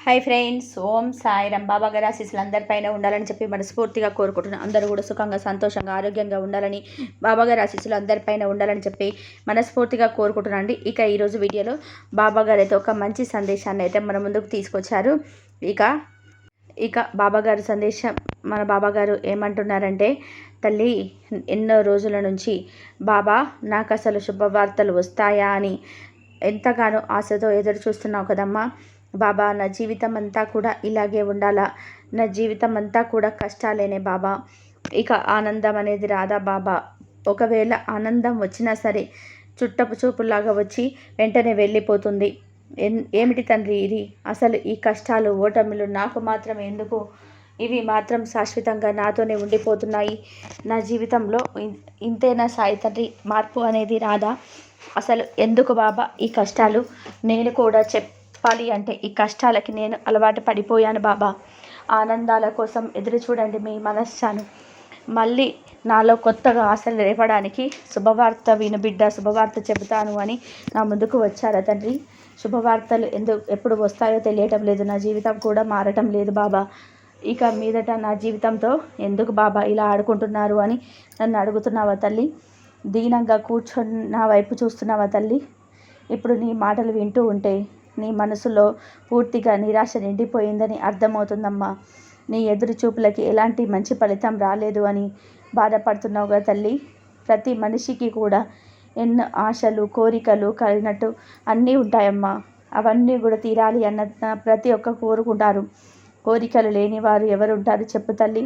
Hi friends Om Sairam Baba గారి ఆశీస్సులు అందరిపైన ఉండాలని చెప్పి మనస్ఫూర్తిగా కోరుకుంటున్నాను అందరూ కూడా సుఖంగా సంతోషంగా ఆరోగ్యంగా ఉండాలని బాబా గారి ఆశీస్సులు అందరిపైన ఉండాలని చెప్పి మనస్ఫూర్తిగా కోరుకుంటున్నాను అండి. ఇక ఈరోజు వీడియోలో బాబా గారు అయితే ఒక మంచి సందేశాన్ని అయితే మన ముందుకు తీసుకొచ్చారు. ఇక ఇక బాబా గారు సందేశం మన బాబా గారు ఏమంటున్నారంటే తల్లి ఎన్నో రోజుల నుంచి బాబా నాకు అసలు శుభవార్తలు వస్తాయా అని ఎంతగానో ఆశతో ఎదురు చూస్తున్నావు కదమ్మా. బాబా నా జీవితం అంతా కూడా ఇలాగే ఉండాలా? నా జీవితం అంతా కూడా కష్టాలేనే బాబా? ఇక ఆనందం అనేది రాదా బాబా? ఒకవేళ ఆనందం వచ్చినా సరే చుట్టపు చూపులాగా వచ్చి వెంటనే వెళ్ళిపోతుంది. ఏమిటి తండ్రి ఇది? అసలు ఈ కష్టాలు ఓటమిలు నాకు మాత్రం ఎందుకు? ఇవి మాత్రం శాశ్వతంగా నాతోనే ఉండిపోతున్నాయి. నా జీవితంలో ఇంతేనా సాయి తండ్రి మార్పు అనేది రాదా? అసలు ఎందుకు బాబా ఈ కష్టాలు? నేను కూడా చెప్ చెప్పాలి అంటే ఈ కష్టాలకి నేను అలవాటు పడిపోయాను బాబా. ఆనందాల కోసం ఎదురు చూడండి మీ మనస్సాను మళ్ళీ నాలో కొత్తగా ఆశలు రేపడానికి శుభవార్త విను బిడ్డ శుభవార్త చెబుతాను అని నా ముందుకు వచ్చారా తండ్రి? శుభవార్తలు ఎందుకు ఎప్పుడు వస్తాయో తెలియటం లేదు నా జీవితం కూడా మారటం లేదు బాబా. ఇక మీదట నా జీవితంతో ఎందుకు బాబా ఇలా ఆడుకుంటున్నారు అని నన్ను అడుగుతున్నావా తల్లి? దీనంగా కూర్చొని నా వైపు చూస్తున్నావా తల్లి? ఇప్పుడు నీ మాటలు వింటూ ఉంటే నీ మనసులో పూర్తిగా నిరాశ నిండిపోయిందని అర్థమవుతుందమ్మా. నీ ఎదురు చూపులకి ఎలాంటి మంచి ఫలితం రాలేదు అని బాధపడుతున్నావుగా తల్లి. ప్రతి మనిషికి కూడా ఎన్నో ఆశలు కోరికలు కలిగినట్టు అన్నీ ఉంటాయమ్మా. అవన్నీ కూడా తీరాలి అన్న ప్రతి ఒక్క కోరుకుంటారు. కోరికలు లేని వారు ఎవరు ఉంటారు చెప్పు తల్లి.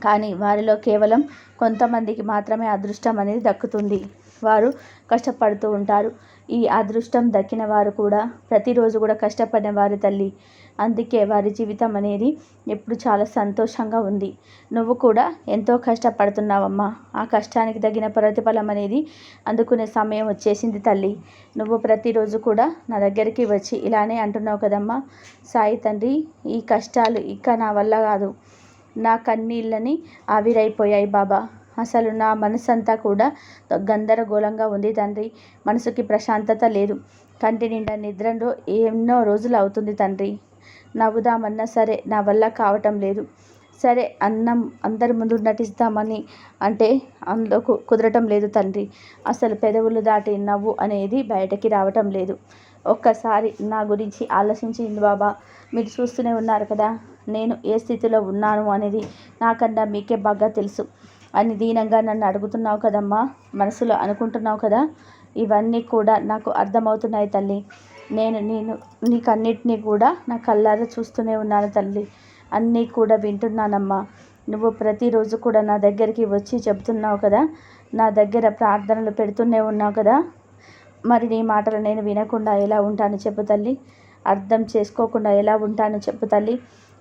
కానీ వారిలో కేవలం కొంతమందికి మాత్రమే అదృష్టం అనేది దక్కుతుంది. వారు కష్టపడుతూ ఉంటారు. ఈ అదృష్టం దక్కిన వారు కూడా ప్రతిరోజు కూడా కష్టపడిన వారి తల్లి. అందుకే వారి జీవితం అనేది ఎప్పుడు చాలా సంతోషంగా ఉంది. నువ్వు కూడా ఎంతో కష్టపడుతున్నావమ్మా. ఆ కష్టానికి తగిన ప్రతిఫలం అనేది అందుకునే సమయం వచ్చేసింది తల్లి. నువ్వు ప్రతిరోజు కూడా నా దగ్గరికి వచ్చి ఇలానే అంటున్నావు కదమ్మా. సాయి తండ్రి ఈ కష్టాలు ఇక నా వల్ల కాదు. నా కన్నీళ్ళని ఆవిరైపోయాయి బాబా. అసలు నా మనసంతా కూడా గందరగోళంగా ఉంది తండ్రి. మనసుకి ప్రశాంతత లేదు. కంటి నిండా నిద్రలో ఎన్నో రోజులు అవుతుంది తండ్రి. నవ్వుదామన్నా సరే నా వల్ల కావటం లేదు. సరే అన్నం అందరి ముందు నటిస్తామని అంటే అందులో కుదరటం లేదు తండ్రి. అసలు పెదవులు దాటి నవ్వు అనేది బయటకి రావటం లేదు. ఒక్కసారి నా గురించి ఆలోచించింది బాబా. మీరు చూస్తూనే ఉన్నారు కదా నేను ఏ స్థితిలో ఉన్నాను అనేది నాకన్నా మీకే బాగా తెలుసు. అని దీనంగా నన్ను అడుగుతున్నావు కదమ్మా మనసులో అనుకుంటున్నావు కదా? ఇవన్నీ కూడా నాకు అర్థమవుతున్నాయి తల్లి. నేను నేను నీకన్నిటినీ కూడా నా కళ్ళారా చూస్తూనే ఉన్నాను తల్లి. అన్నీ కూడా వింటున్నానమ్మా. నువ్వు ప్రతిరోజు కూడా నా దగ్గరికి వచ్చి చెబుతున్నావు కదా? నా దగ్గర ప్రార్థనలు పెడుతూనే ఉన్నావు కదా? మరి నీ మాటలు నేను వినకుండా ఎలా ఉంటాను చెప్పు తల్లి. అర్థం చేసుకోకుండా ఎలా ఉంటాను చెప్పు తల్లి.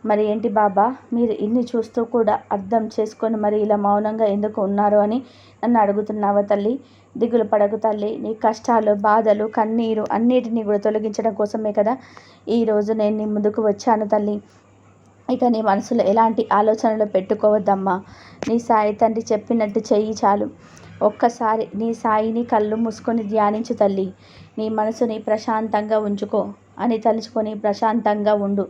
మరి ఏంటి బాబా? మీరు ఇన్ని చూస్తూ కూడా అర్థం చేసుకొని మరి ఇలా మౌనంగా ఎందుకు ఉన్నారు అని నన్ను అడుగుతున్నావా తల్లి? దిగులు పడకు తల్లి. నీ కష్టాలు బాధలు కన్నీరు అన్నిటినీ కూడా తొలగించడం కోసమే కదా ఈరోజు నేను నీ ముందుకు వచ్చాను తల్లి. ఇక నీ మనసులో ఎలాంటి ఆలోచనలు పెట్టుకోవద్దమ్మా. నీ సాయి తండ్రి చెప్పినట్టు చెయ్యి చాలు. ఒక్కసారి నీ సాయిని కళ్ళు మూసుకొని ధ్యానించు తల్లి. నీ మనసుని ప్రశాంతంగా ఉంచుకో అని తలుచుకొని ప్రశాంతంగా ఉండు.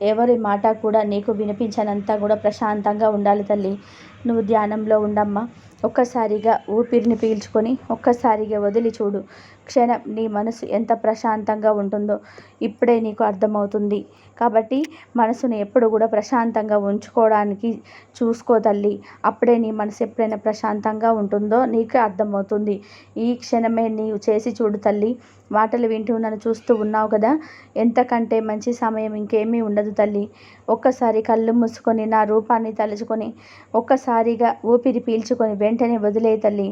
ఎవరి మాట కూడా నీకు వినిపించనంత కూడా ప్రశాంతంగా ఉండాలి తల్లి. నువ్వు ధ్యానంలో ఉండమ్మా. ఒక్కసారిగా ఊపిరిని పీల్చుకొని ఒక్కసారిగా వదిలి చూడు. క్షణం నీ మనసు ఎంత ప్రశాంతంగా ఉంటుందో ఇప్పుడే నీకు అర్థమవుతుంది. కాబట్టి మనసును ఎప్పుడు కూడా ప్రశాంతంగా ఉంచుకోవడానికి చూసుకో తల్లి. అప్పుడే నీ మనసు ఎప్పుడైనా ప్రశాంతంగా ఉంటుందో నీకు అర్థమవుతుంది. ఈ క్షణమే నీవు చేసి చూడు తల్లి. మాటలు వింటూ నన్ను చూస్తూ ఉన్నావు కదా? ఎంతకంటే మంచి సమయం ఇంకేమీ ఉండదు తల్లి. ఒక్కసారి కళ్ళు మూసుకొని నా రూపాన్ని తలుచుకొని ఒక్కసారిగా ఊపిరి పీల్చుకొని వెంటనే వదిలే తల్లి.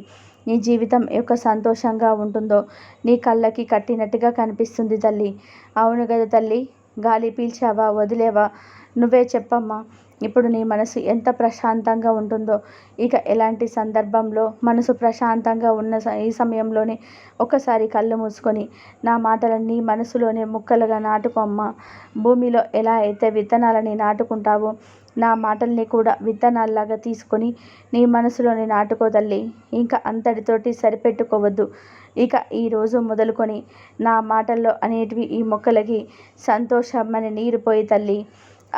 నీ జీవితం యొక్క సంతోషంగా ఉంటుందో నీ కళ్ళకి కట్టినట్టుగా కనిపిస్తుంది తల్లి. అవును కదా తల్లి గాలి పీల్చావా వదిలేవా? నువ్వే చెప్పమ్మా. ఇప్పుడు నీ మనసు ఎంత ప్రశాంతంగా ఉంటుందో ఇక ఎలాంటి సందర్భంలో మనసు ప్రశాంతంగా ఉన్న ఈ సమయంలోనే ఒకసారి కళ్ళు మూసుకొని నా మాటలన్నీ మనసులోనే ముక్కలుగా నాటుకోమ్మా భూమిలో ఎలా అయితే విత్తనాలని నాటుకుంటావో నా మాటల్ని కూడా విత్తనాల్లాగా తీసుకొని నీ మనసులోని నాటుకో తల్లి. ఇంకా అంతటితోటి సరిపెట్టుకోవద్దు. ఇక ఈరోజు మొదలుకొని నా మాటల్లో అనేటివి ఈ మొక్కలకి సంతోషం అని నీరు పోయి తల్లి.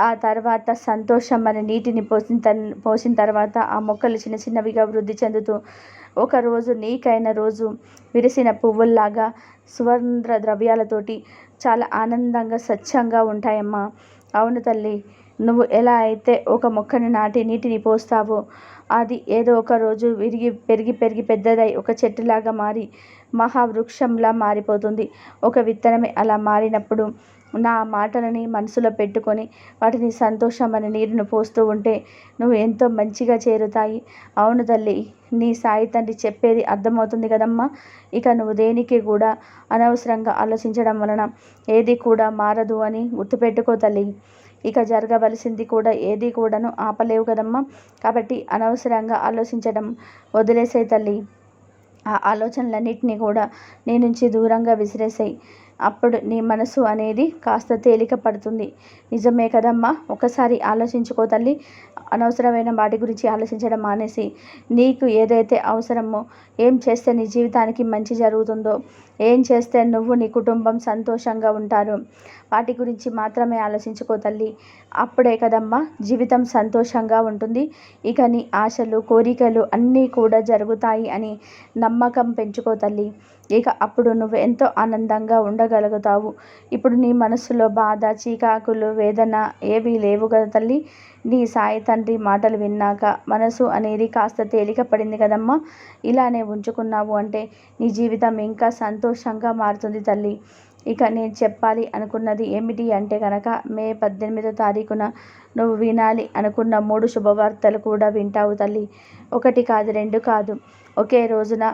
ఆ తర్వాత సంతోషం అనే నీటిని పోసిన త పోసిన తర్వాత ఆ మొక్కలు చిన్న చిన్నవిగా వృద్ధి చెందుతూ ఒకరోజు నీకైన రోజు విరిసిన పువ్వుల్లాగా సువర్ణ ద్రవ్యాలతోటి చాలా ఆనందంగా స్వచ్ఛంగా ఉంటాయమ్మా. అవును తల్లి నువ్వు ఎలా అయితే ఒక మొక్కని నాటి నీటిని పోస్తావో అది ఏదో ఒక రోజు విరిగి పెరిగి పెరిగి పెద్దదై ఒక చెట్టులాగా మారి మహావృక్షంలా మారిపోతుంది. ఒక విత్తనమే అలా మారినప్పుడు నా మాటలని మనసులో పెట్టుకొని వాటిని సంతోషం అని నీరును పోస్తూ ఉంటే నువ్వు ఎంతో మంచిగా చేరుతాయి. అవును తల్లి నీ సాయి తండ్రి చెప్పేది అర్థమవుతుంది కదమ్మా. ఇక నువ్వు దేనికి కూడా అనవసరంగా ఆలోచించడం వలన ఏది కూడా మారదు అని గుర్తుపెట్టుకో తల్లి. ఇక జరగవలసింది కూడా ఏది కూడాను ఆపలేవు కదమ్మా. కాబట్టి అనవసరంగా ఆలోచించడం వదిలేసే తల్లి. ఆ ఆలోచనలన్నింటినీ కూడా నీ నుంచి దూరంగా విసిరేసాయి. అప్పుడు నీ మనసు అనేది కాస్త తేలిక పడుతుంది నిజమే కదమ్మా ఒకసారి ఆలోచించుకో తల్లి. అనవసరమైన వాటి గురించి ఆలోచించడం మానేసి నీకు ఏదైతే అవసరమో ఏం చేస్తే నీ జీవితానికి మంచి జరుగుతుందో ఏం చేస్తే నువ్వు నీ కుటుంబం సంతోషంగా ఉంటారు వాటి గురించి మాత్రమే ఆలోచించుకో తల్లి. అప్పుడే కదమ్మా జీవితం సంతోషంగా ఉంటుంది. ఇక నీ ఆశలు కోరికలు అన్నీ కూడా జరుగుతాయి అని నమ్మకం పెంచుకో తల్లి. ఇక అప్పుడు నువ్వు ఎంతో ఆనందంగా ఉండగలుగుతావు. ఇప్పుడు నీ మనసులో బాధ చీకాకులు వేదన ఏవీ లేవు కదా తల్లి? నీ సాయి తండ్రి మాటలు విన్నాక మనసు అనేది కాస్త తేలిక పడింది కదమ్మా? ఇలానే ఉంచుకున్నావు అంటే నీ జీవితం ఇంకా సంతోషంగా మారుతుంది తల్లి. ఇక నేను చెప్పాలి అనుకున్నది ఏమిటి అంటే కనుక మే పద్దెనిమిదో తారీఖున నువ్వు వినాలి అనుకున్న మూడు శుభవార్తలు కూడా వింటావు తల్లి. ఒకటి కాదు రెండు కాదు. ఒకే రోజున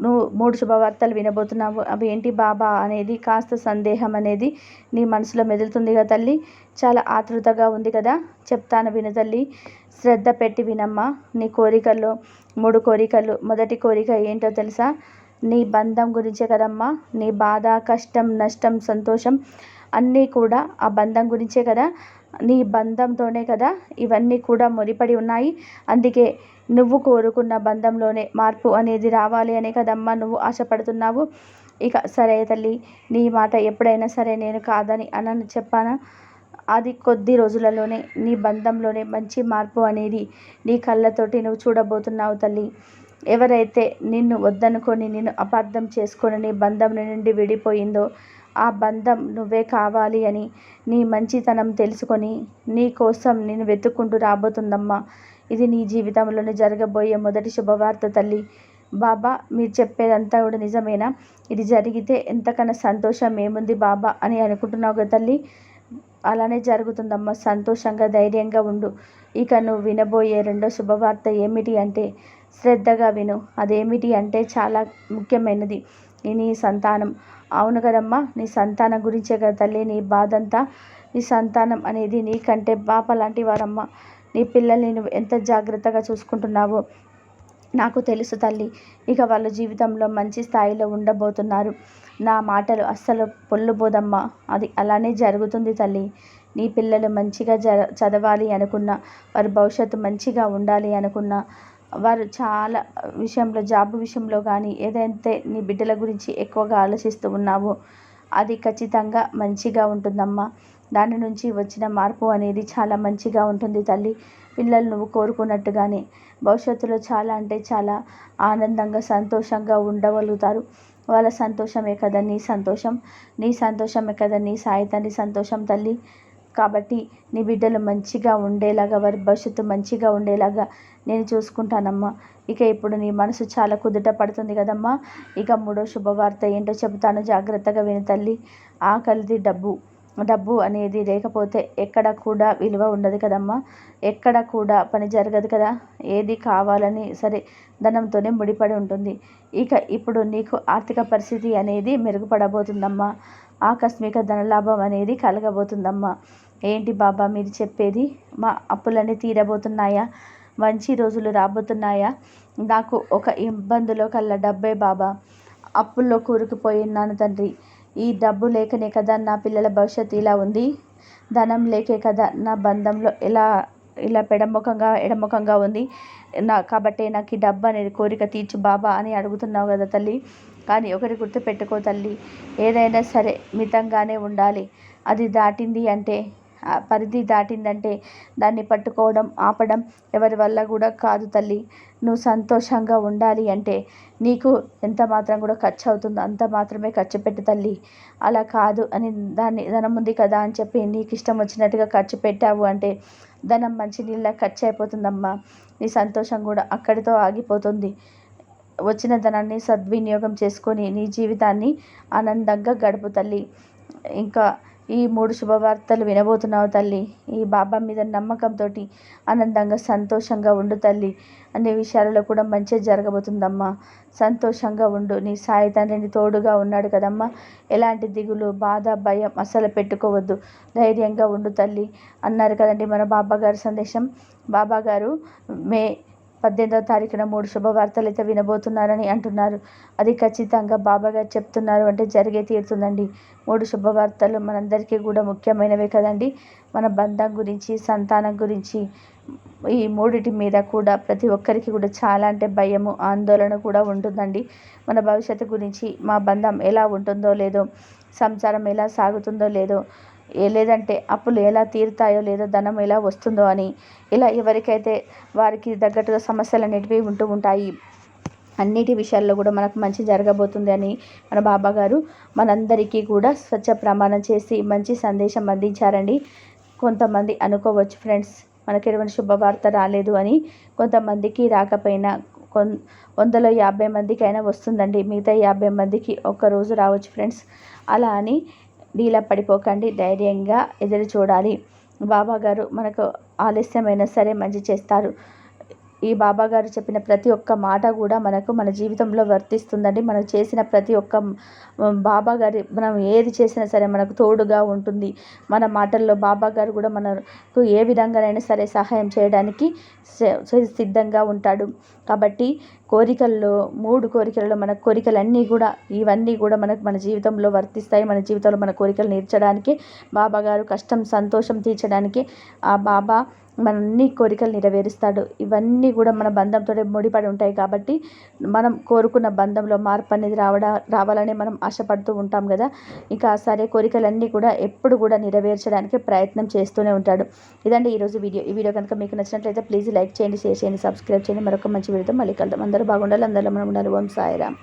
నువ్వు మూడు శుభవార్తలు వినబోతున్నావు. అవి ఏంటి బాబా అనేది కాస్త సందేహం అనేది నీ మనసులో మెదులుతుంది కదా తల్లి. చాలా ఆతృతగా ఉంది కదా. చెప్తాను విను తల్లి. శ్రద్ధ పెట్టి వినమ్మా. నీ కోరికల్లో మూడు కోరికలు. మొదటి కోరిక ఏంటో తెలుసా? నీ బంధం గురించే కదమ్మా. నీ బాధ కష్టం నష్టం సంతోషం అన్నీ కూడా ఆ బంధం గురించే కదా. నీ బంధంతోనే కదా ఇవన్నీ కూడా ముడిపడి ఉన్నాయి. అందుకే నువ్వు కోరుకున్న బంధంలోనే మార్పు అనేది రావాలి అనే కదమ్మా నువ్వు ఆశపడుతున్నావు. ఇక సరే తల్లి నీ మాట ఎప్పుడైనా సరే నేను కాదని అనని చెప్పానా? అది కొద్ది రోజులలోనే నీ బంధంలోనే మంచి మార్పు అనేది నీ కళ్ళతోటి నువ్వు చూడబోతున్నావు తల్లి. ఎవరైతే నిన్ను వద్దనుకొని నిన్ను అపార్థం చేసుకొని నీ బంధం నుండి విడిపోయిందో ఆ బంధం నువ్వే కావాలి అని నీ మంచితనం తెలుసుకొని నీ కోసం నేను వెతుక్కుంటూ రాబోతుందమ్మా. ఇది నీ జీవితంలోనే జరగబోయే మొదటి శుభవార్త తల్లి. బాబా మీరు చెప్పేదంతా కూడా నిజమేనా? ఇది జరిగితే ఎంతకన్నా సంతోషం ఏముంది బాబా అని అనుకుంటున్నావు కదా తల్లి? అలానే జరుగుతుందమ్మా. సంతోషంగా ధైర్యంగా ఉండు. ఇక నువ్వు వినబోయే రెండో శుభవార్త ఏమిటి అంటే శ్రద్ధగా విను. అదేమిటి అంటే చాలా ముఖ్యమైనది. నీ సంతానం. అవును కదమ్మా నీ సంతానం గురించే కదా తల్లి. నీ బాధంతా నీ సంతానం అనేది నీకంటే పాప లాంటి వారమ్మా. నీ పిల్లల్ని నువ్వు ఎంత జాగ్రత్తగా చూసుకుంటున్నావో నాకు తెలుసు తల్లి. ఇక వాళ్ళ జీవితంలో మంచి స్థాయిలో ఉండబోతున్నారు. నా మాటలు అస్సలు పొల్లుబోదమ్మా. అది అలానే జరుగుతుంది తల్లి. నీ పిల్లలు మంచిగా జ చదవాలి అనుకున్న వారి భవిష్యత్తు మంచిగా ఉండాలి అనుకున్న వారు చాలా విషయంలో జాబ్ విషయంలో కానీ ఏదైతే నీ బిడ్డల గురించి ఎక్కువగా ఆలోచిస్తూ ఉన్నావో అది ఖచ్చితంగా మంచిగా ఉంటుందమ్మా. దాని నుంచి వచ్చిన మార్పు అనేది చాలా మంచిగా ఉంటుంది తల్లి. పిల్లలు నువ్వు కోరుకున్నట్టుగానే. భవిష్యత్తులో చాలా అంటే చాలా ఆనందంగా సంతోషంగా ఉండగలుగుతారు. వాళ్ళ సంతోషమే కదా నీ సంతోషం. నీ సంతోషమే కదా నీ సాయితాన్ని సంతోషం తల్లి. కాబట్టి నీ బిడ్డలు మంచిగా ఉండేలాగా వారి భవిష్యత్తు మంచిగా ఉండేలాగా నేను చూసుకుంటానమ్మా. ఇక ఇప్పుడు నీ మనసు చాలా కుదుట పడుతుంది కదమ్మా. ఇక మూడో శుభవార్త ఏంటో చెబుతాను. జాగ్రత్తగా విని తల్లి. ఆకలిది డబ్బు. డబ్బు అనేది లేకపోతే ఎక్కడ కూడా విలువ ఉండదు కదమ్మా. ఎక్కడ కూడా పని జరగదు కదా. ఏది కావాలని సరే ధనంతోనే ముడిపడి ఉంటుంది. ఇక ఇప్పుడు నీకు ఆర్థిక పరిస్థితి అనేది మెరుగుపడబోతుందమ్మా. ఆకస్మిక ధనలాభం అనేది కలగబోతుందమ్మా. ఏంటి బాబా మీరు చెప్పేది? మా అప్పులన్నీ తీరబోతున్నాయా? మంచి రోజులు రాబోతున్నాయా? నాకు ఒక ఇబ్బందులో కల్లా డబ్బే బాబా. అప్పుల్లో కూరుకుపోయినాను తండ్రి. ఈ డబ్బు లేకనే కదా నా పిల్లల భవిష్యత్తు ఇలా ఉంది. ధనం లేకే కదా నా బంధంలో ఎలా ఇలా పెడముఖంగా ఎడముఖంగా ఉంది. నా కాబట్టి నాకు ఈ డబ్బు అనేది కోరిక తీర్చు బాబా అని అడుగుతున్నావు కదా తల్లి. కానీ ఒకటి గుర్తుపెట్టుకో తల్లి. ఏదైనా సరే మితంగానే ఉండాలి. అది దాటింది అంటే పరిధి దాటిందంటే దాన్ని పట్టుకోవడం ఆపడం ఎవరి వల్ల కూడా కాదు తల్లి. నువ్వు సంతోషంగా ఉండాలి అంటే నీకు ఎంత మాత్రం కూడా ఖర్చు అవుతుందో అంత మాత్రమే ఖర్చు పెట్టు తల్లి. అలా కాదు అని దాన్ని ధనం ఉంది కదా అని చెప్పి నీకు ఇష్టం వచ్చినట్టుగా ఖర్చు పెట్టావు అంటే ధనం మంచి నీళ్ళ ఖర్చు అయిపోతుందమ్మా. నీ సంతోషం కూడా అక్కడితో ఆగిపోతుంది. వచ్చిన ధనాన్ని సద్వినియోగం చేసుకొని నీ జీవితాన్ని ఆనందంగా గడుపు తల్లి. ఇంకా ఈ మూడు శుభవార్తలు వినబోతున్నావు తల్లి. ఈ బాబా మీద నమ్మకంతో ఆనందంగా సంతోషంగా ఉండు తల్లి అనే విషయాలలో కూడా మంచి జరగబోతుందమ్మా. సంతోషంగా ఉండు. నీ సాయి తండ్రిని తోడుగా ఉన్నాడు కదమ్మా. ఎలాంటి దిగులు బాధ భయం అసలు పెట్టుకోవద్దు. ధైర్యంగా ఉండు తల్లి. అన్నారు కదండి మన బాబా గారి సందేశం. బాబా గారు మే పద్దెనిమిదవ తారీఖున మూడు శుభవార్తలు అయితే వినబోతున్నారని అంటున్నారు. అది ఖచ్చితంగా బాబాగారు చెప్తున్నారు అంటే జరిగే తీరుతుందండి. మూడు శుభవార్తలు మనందరికీ కూడా ముఖ్యమైనవే కదండి. మన బంధం గురించి సంతానం గురించి ఈ మూడిటి మీద కూడా ప్రతి ఒక్కరికి కూడా చాలా అంటే భయము ఆందోళన కూడా ఉంటుందండి. మన భవిష్యత్తు గురించి మా బంధం ఎలా ఉంటుందో లేదో సంసారం ఎలా సాగుతుందో లేదో లేదంటే అప్పులు ఎలా తీరుతాయో లేదో ధనం ఎలా వస్తుందో అని ఇలా ఎవరికైతే వారికి తగ్గట్టుగా సమస్యలు అనేటివి ఉంటూ ఉంటాయి అన్నిటి విషయాల్లో కూడా మనకు మంచి జరగబోతుంది అని మన బాబా గారు మనందరికీ కూడా స్వచ్ఛ ప్రమాణం చేసి మంచి సందేశం అందించారండి. కొంతమంది అనుకోవచ్చు ఫ్రెండ్స్ మనకి ఎటువంటి శుభవార్త రాలేదు అని కొంతమందికి రాకపోయినా కొన్ వందలో యాభై మందికి అయినా వస్తుందండి. మిగతా యాభై మందికి ఒక్కరోజు రావచ్చు ఫ్రెండ్స్. అలా అని డీలా పడిపోకండి ధైర్యంగా ఎదురు చూడాలి. బాబాగారు మనకు ఆలస్యమైనా సరే మంచి చేస్తారు. ఈ బాబాగారు చెప్పిన ప్రతి ఒక్క మాట కూడా మనకు మన జీవితంలో వర్తిస్తుందండి. మనం చేసిన ప్రతి ఒక్క బాబాగారి మనం ఏది చేసినా సరే మనకు తోడుగా ఉంటుంది. మన మాటల్లో బాబాగారు కూడా మనకు ఏ విధంగానైనా సరే సహాయం చేయడానికి సిద్ధంగా ఉంటాడు. కాబట్టి కోరికల్లో మూడు కోరికలలో మన కోరికలన్నీ కూడా ఇవన్నీ కూడా మనకు మన జీవితంలో వర్తిస్తాయి. మన జీవితంలో మన కోరికలు నేర్చడానికి బాబా గారు కష్టం సంతోషం తీర్చడానికి ఆ బాబా మన అన్ని కోరికలు నెరవేరుస్తాడు. ఇవన్నీ కూడా మన బంధంతో ముడిపడి ఉంటాయి కాబట్టి మనం కోరుకున్న బంధంలో మార్పు అనేది రావడా రావాలని మనం ఆశపడుతూ ఉంటాం కదా. ఇంకా సరే కోరికలన్నీ కూడా ఎప్పుడు కూడా నెరవేర్చడానికి ప్రయత్నం చేస్తూనే ఉంటాడు. ఇదండి ఈరోజు వీడియో. ఈ వీడియో కనుక మీకు నచ్చినట్లయితే ప్లీజ్ లైక్ చేయండి షేర్ చేయండి సబ్స్క్రైబ్ చేయండి. మరొక మంచి వీడియోతో మళ్ళీ కలుద్దాం. అందరూ బాగుండాలి. అందరిలో మనం ఉండాలి. ఓం సాయిరామ్.